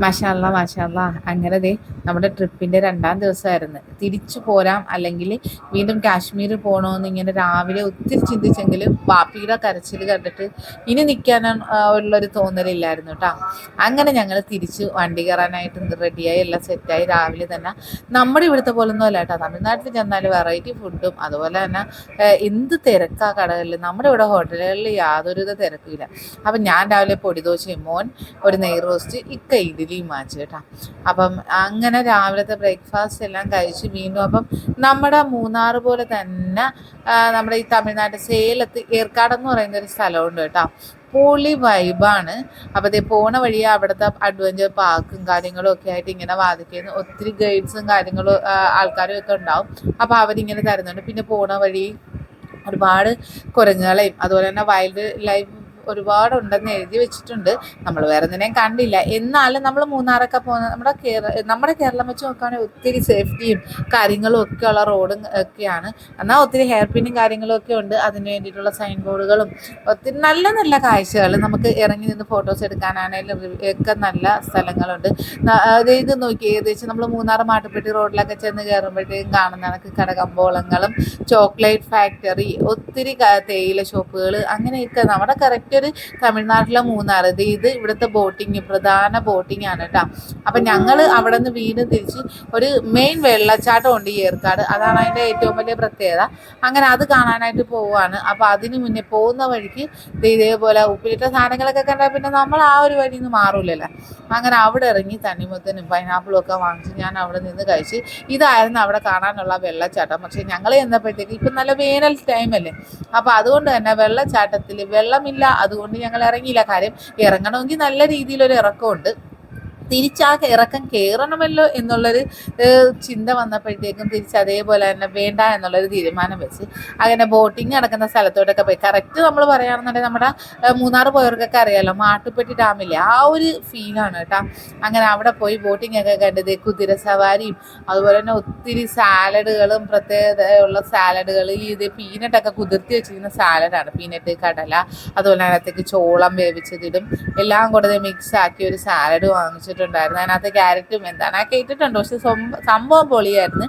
മാഷാല്ല മാഷാല്ല അങ്ങനെ ദേ നമ്മുടെ ട്രിപ്പിന്റെ രണ്ടാം ദിവസമായിരുന്നു. തിരിച്ചു പോരാം അല്ലെങ്കിൽ വീണ്ടും കാശ്മീർ പോകണമെന്ന് ഇങ്ങനെ രാവിലെ ഒത്തിരി ചിന്തിച്ചെങ്കിലും വാപ്പിയുടെ കരച്ചിൽ കണ്ടിട്ട് ഇനി നിൽക്കാൻ ഉള്ളൊരു തോന്നലില്ലായിരുന്നു കേട്ടോ അങ്ങനെ ഞങ്ങൾ തിരിച്ച് വണ്ടി കയറാനായിട്ട് റെഡിയായി എല്ലാം സെറ്റായി രാവിലെ തന്നെ നമ്മുടെ ഇവിടുത്തെ പോലൊന്നും അല്ല കേട്ടോ തമിഴ്നാട്ടിൽ ചെന്നാൽ വെറൈറ്റി ഫുഡും അതുപോലെ തന്നെ എന്ത് തിരക്കാ കടകളിൽ നമ്മുടെ ഇവിടെ ഹോട്ടലുകളിൽ യാതൊരുവിധ തിരക്കില്ല അപ്പം ഞാൻ രാവിലെ പൊടിദോശയും മോൻ ഒരു നെയ് റോസ്റ്റ് ഇക്ക ഇഡ്ഡലിയും വാങ്ങിച്ചു കേട്ടോ അപ്പം അങ്ങനെ രാവിലത്തെ ബ്രേക്ക്ഫാസ്റ്റ് എല്ലാം കഴിച്ച് വീണ്ടും അപ്പം നമ്മുടെ മൂന്നാർ പോലെ തന്നെ നമ്മുടെ ഈ തമിഴ്നാട് സേലത്ത് ഏർക്കാടെന്ന് പറയുന്ന ഒരു സ്ഥലമുണ്ട് കേട്ടോ. പൊളി വൈബാണ് അപ്പോൾ അതേ പോണ വഴി അവിടുത്തെ അഡ്വഞ്ചർ പാർക്കും കാര്യങ്ങളും ഒക്കെ ആയിട്ട് ഇങ്ങനെ വാദിക്കുന്നു ഒത്തിരി ഗൈഡ്സും കാര്യങ്ങളും ആൾക്കാരും ഒക്കെ ഉണ്ടാവും. അപ്പോൾ അവരിങ്ങനെ തരുന്നുണ്ട്. പിന്നെ പോണ വഴി ഒരുപാട് കുരങ്ങുകളെയും അതുപോലെ തന്നെ വൈൽഡ് ലൈഫ് ഒരുപാടുണ്ടെന്ന് എഴുതി വെച്ചിട്ടുണ്ട്. നമ്മൾ വേറെ എന്തിനേം കണ്ടില്ല. എന്നാലും നമ്മൾ മൂന്നാറൊക്കെ പോകുന്ന നമ്മുടെ കേരള നമ്മുടെ കേരളം വെച്ച് നോക്കുകയാണെങ്കിൽ ഒത്തിരി സേഫ്റ്റിയും കാര്യങ്ങളും ഒക്കെ ഉള്ള റോഡും ഒക്കെയാണ്. എന്നാൽ ഒത്തിരി ഹെയർ പിന്നും കാര്യങ്ങളും ഒക്കെ ഉണ്ട്. അതിന് വേണ്ടിയിട്ടുള്ള സൈൻ ബോർഡുകളും ഒത്തിരി നല്ല നല്ല കാഴ്ചകൾ നമുക്ക് ഇറങ്ങി നിന്ന് ഫോട്ടോസ് എടുക്കാനാണെങ്കിലും ഒക്കെ നല്ല സ്ഥലങ്ങളുണ്ട്. ഇത് നോക്കി ഏകദേശം നമ്മൾ മൂന്നാർ മാട്ടുപ്പെട്ടി റോഡിലൊക്കെ ചെന്ന് കയറുമ്പോഴത്തേക്കും കാണുന്ന കണക്ക് കടകമ്പോളങ്ങളും ചോക്ലേറ്റ് ഫാക്ടറി ഒത്തിരി തേയില ഷോപ്പുകൾ അങ്ങനെയൊക്കെ നമ്മുടെ കറക്റ്റ് ഒരു തമിഴ്നാട്ടിലെ മൂന്നാർ ഇത് ഇത് ഇവിടുത്തെ ബോട്ടിങ് പ്രധാന ബോട്ടിംഗ് ആണ് കേട്ടോ അപ്പം ഞങ്ങൾ അവിടെ നിന്ന് വീണ്ടും തിരിച്ച് ഒരു മെയിൻ വെള്ളച്ചാട്ടം ഉണ്ട് ഈ ഏർക്കാട്. അതാണ് അതിന്റെ ഏറ്റവും വലിയ പ്രത്യേകത. അങ്ങനെ അത് കാണാനായിട്ട് പോവുകയാണ് അപ്പോൾ അതിന് മുന്നേ പോകുന്ന വഴിക്ക് ഇതേപോലെ ഉപ്പിലിട്ട സാധനങ്ങളൊക്കെ കണ്ടാൽ പിന്നെ നമ്മൾ ആ ഒരു വഴിയിൽ നിന്ന് മാറൂലല്ലോ. അങ്ങനെ അവിടെ ഇറങ്ങി തണ്ണിമുത്തനും പൈനാപ്പിളും ഒക്കെ വാങ്ങിച്ച് ഞാൻ അവിടെ നിന്ന് കഴിച്ച് ഇതായിരുന്നു അവിടെ കാണാനുള്ള വെള്ളച്ചാട്ടം. പക്ഷേ ഞങ്ങൾ ചെന്നപ്പോഴത്തേക്ക് ഇപ്പം നല്ല വേനൽ ടൈമല്ലേ അപ്പോൾ അതുകൊണ്ട് തന്നെ വെള്ളച്ചാട്ടത്തിൽ വെള്ളമില്ല അതുകൊണ്ട് ഞങ്ങൾ ഇറങ്ങിയില്ല. കാര്യം ഇറങ്ങണമെങ്കിൽ നല്ല രീതിയിലൊരു ഇറക്കമുണ്ട്. തിരിച്ചാ ഇറക്കം കയറണമല്ലോ എന്നുള്ളൊരു ചിന്ത വന്നപ്പോഴത്തേക്കും തിരിച്ച് അതേപോലെ തന്നെ വേണ്ട എന്നുള്ളൊരു തീരുമാനം വെച്ച് അങ്ങനെ ബോട്ടിങ് നടക്കുന്ന സ്ഥലത്തോട്ടൊക്കെ പോയി. കറക്റ്റ് നമ്മൾ പറയുകയാണെന്നുണ്ടെങ്കിൽ നമ്മുടെ മൂന്നാർ പോയവർക്കൊക്കെ അറിയാമല്ലോ മാട്ടുപ്പെട്ടി ഡാമില്ലേ ആ ഒരു ഫീലാണ് കേട്ടോ. അങ്ങനെ അവിടെ പോയി ബോട്ടിംഗ് ഒക്കെ കണ്ടത് കുതിര സവാരിയും അതുപോലെ തന്നെ ഒത്തിരി സാലഡുകളും പ്രത്യേകതയുള്ള സാലഡുകൾ ഈ ഇത് പീനട്ടൊക്കെ കുതിർത്തി വെച്ചിരിക്കുന്ന സാലഡാണ് പീനട്ട് കടല അതുപോലെ അതിനകത്തേക്ക് ചോളം വേവിച്ചതിടും. എല്ലാം കൂടെ മിക്സ് ആക്കി ഒരു സാലഡ് വാങ്ങിച്ചു വെച്ചിട്ടുണ്ടായിരുന്നു അതിനകത്ത് ക്യാരറ്റും എന്താണ് ആ കേട്ടിട്ടുണ്ട്? പക്ഷെ സംഭവം പൊളിയായിരുന്നു.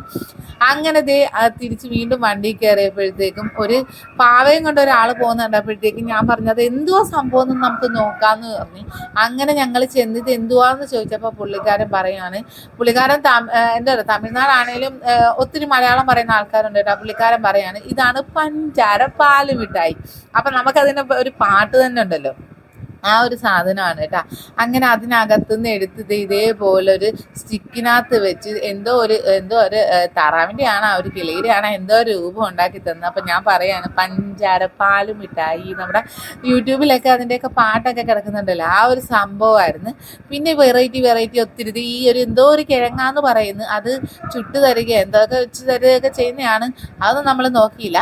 അങ്ങനെ ദേ തിരിച്ച് വീണ്ടും വണ്ടി കയറിയപ്പോഴത്തേക്കും ഒരു പാവയും കൊണ്ട് ഒരാൾ പോകുന്നുണ്ടപ്പോഴത്തേക്കും ഞാൻ പറഞ്ഞത് എന്തുവാ സംഭവം എന്ന് നമുക്ക് നോക്കാന്ന് പറഞ്ഞു. അങ്ങനെ ഞങ്ങൾ ചെന്നിത് എന്തുവാന്ന് ചോദിച്ചപ്പോൾ പുള്ളിക്കാരൻ പറയാണ് പുള്ളിക്കാരൻ എന്താ പറയുക തമിഴ്നാടാണേലും ഒത്തിരി മലയാളം പറയുന്ന ആൾക്കാരുണ്ട് കേട്ടോ. പുള്ളിക്കാരൻ പറയാണ് ഇതാണ് പഞ്ചാര പാൽ മിഠായി. അപ്പം നമുക്കതിന്റെ ഒരു പാട്ട് തന്നെ ഉണ്ടല്ലോ. ആ ഒരു സാധനമാണ് കേട്ടോ. അങ്ങനെ അതിനകത്തുനിന്ന് എടുത്തത് ഇതേപോലെ ഒരു സ്റ്റിക്കിനകത്ത് വെച്ച് എന്തോ ഒരു എന്തോ ഒരു താറാവിന്റെ ആണ് ഒരു കിളിയുടെ ആണ് എന്തോ രൂപം ഉണ്ടാക്കി തന്നത്. അപ്പം ഞാൻ പറയാണ് പഞ്ചാര പാൽ മിഠായി നമ്മുടെ യൂട്യൂബിലൊക്കെ അതിന്റെയൊക്കെ പാട്ടൊക്കെ കിടക്കുന്നുണ്ടല്ലോ. ആ ഒരു സംഭവമായിരുന്നു. പിന്നെ വെറൈറ്റി വെറൈറ്റി ഒത്തിരി ഈ ഒരു എന്തോ ഒരു കിഴങ്ങാന്ന് പറയുന്നു. അത് ചുട്ട് തരിക എന്തൊക്കെ വെച്ച് തരികയൊക്കെ ചെയ്യുന്നതാണ്. അതൊന്നും നമ്മൾ നോക്കിയില്ല.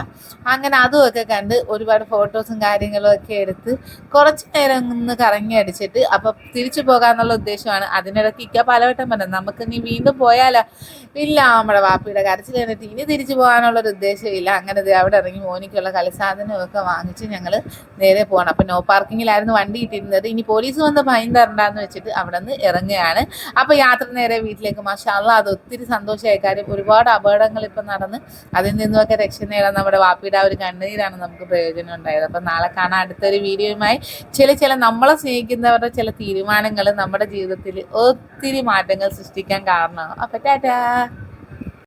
അങ്ങനെ അതുമൊക്കെ കണ്ട് ഒരുപാട് ഫോട്ടോസും കാര്യങ്ങളും ഒക്കെ എടുത്ത് കുറച്ച് നേരം ഒന്ന് കറങ്ങി അടിച്ചിട്ട് അപ്പൊ തിരിച്ചു പോകാന്നുള്ള ഉദ്ദേശമാണ്. അതിനിടയ്ക്ക് ഇക്ക പലവട്ടം പറഞ്ഞു നമുക്ക് നീ വീണ്ടും പോയാലോ? ഇല്ല നമ്മുടെ വാപ്പിയുടെ കരച്ചിൽ കണ്ടിട്ട് ഇനി തിരിച്ചു പോകാനുള്ളൊരു ഉദ്ദേശമില്ല അങ്ങനെ അവിടെ ഇറങ്ങി മോനിക്കുള്ള കളിസാധനമൊക്കെ വാങ്ങിച്ച് ഞങ്ങൾ നേരെ പോകണം അപ്പൊ നോ പാർക്കിങ്ങിലായിരുന്നു വണ്ടി ഇട്ടിരുന്നത്. ഇനി പോലീസ് വന്ന് ഭയം തരണ്ടെന്ന് വെച്ചിട്ട് അവിടെ നിന്ന് ഇറങ്ങുകയാണ്. അപ്പൊ യാത്ര നേരെ വീട്ടിലേക്ക്. മാഷാള്ള അത് ഒത്തിരി സന്തോഷമായ കാര്യം ഒരുപാട് അപകടങ്ങൾ ഇപ്പം നടന്ന് അതിൽ നിന്നുമൊക്കെ രക്ഷ നേടാൻ നമ്മുടെ വാപ്പിയുടെ ആ ഒരു കണ്ണീരാണ് നമുക്ക് പ്രയോജനം ഉണ്ടായത്. അപ്പം നാളെ കാണാൻ അടുത്തൊരു വീഡിയോയുമായി. ചില ചില നമ്മളെ സ്നേഹിക്കുന്നവരുടെ ചില തീരുമാനങ്ങൾ നമ്മുടെ ജീവിതത്തിൽ ഒത്തിരി മാറ്റങ്ങൾ സൃഷ്ടിക്കാൻ കാരണമാകും അപ്പം ടാറ്റാ.